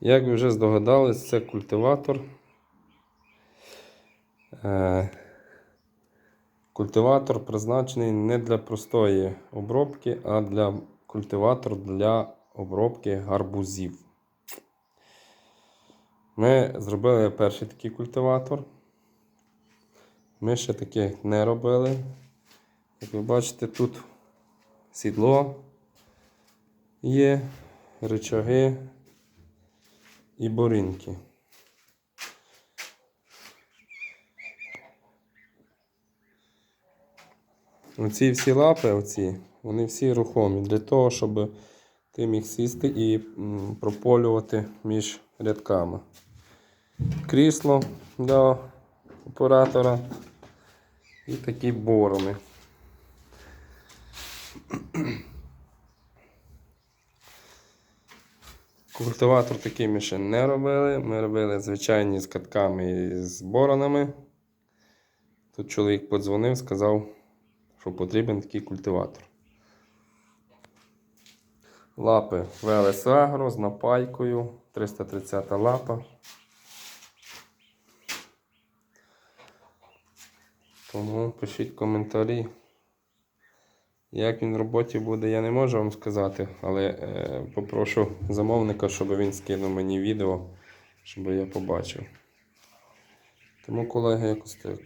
Як ви вже здогадались, це культиватор. Е, Культиватор призначений не для простої обробки, а для культиватор для обробки гарбузів. Ми зробили перший такий культиватор. Ми ще таких не робили. Як ви бачите, тут сідло є, рычаги і борінки. Оці всі лапи, оці, вони всі рухомі для того, щоб ти міг сісти і прополювати між рядками. Крісло для оператора і такі борони. Культиватор такий ми ще не робили. Ми робили звичайні з катками і з боронами. Тут чоловік подзвонив, сказав, що потрібен такий культиватор. Лапи Велес Агро з напайкою, 330 лапа. Тому пишіть коментарі. Як він в роботі буде, я не можу вам сказати, але е, попрошу замовника, щоб він скинув мені відео, щоб я побачив. Тому, колеги, якось так.